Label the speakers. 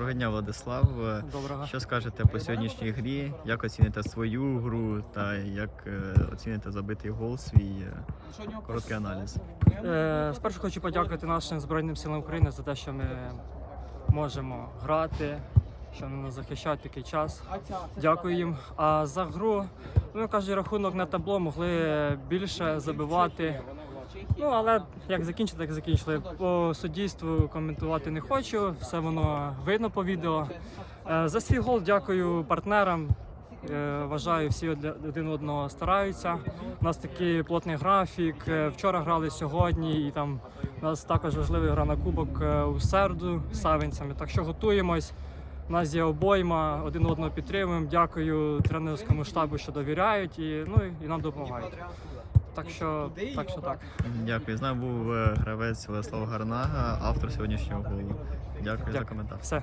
Speaker 1: Доброго дня, Владислав.
Speaker 2: Доброго.
Speaker 1: Що скажете по сьогоднішній грі? Як оціните свою гру та як е, оціните забитий гол свій? Е, Короткий аналіз.
Speaker 2: Е, спершу хочу подякувати нашим Збройним силам України за те, що ми можемо грати, що вони нас захищають такий час. Дякую їм. А за гру, ну кажуть, рахунок на табло могли більше забивати. Ну, але як закінчили, так закінчили. По суддівству коментувати не хочу, все воно видно по відео. Е, За свій гол дякую партнерам. Е, Вважаю, всі один одного стараються. У нас такий плотний графік. Е, Вчора грали сьогодні, і там у нас також важлива гра на кубок у середу з савинцями. Так що готуємось. У нас є обойма, один одного підтримуємо. Дякую тренерському штабу, що довіряють і, ну, і нам допомагають. Так що так. Що так.
Speaker 1: Дякую. З нами був е, гравець Владислав Гарнага, автор сьогоднішнього голу. Дякую, за коментар.
Speaker 2: Все.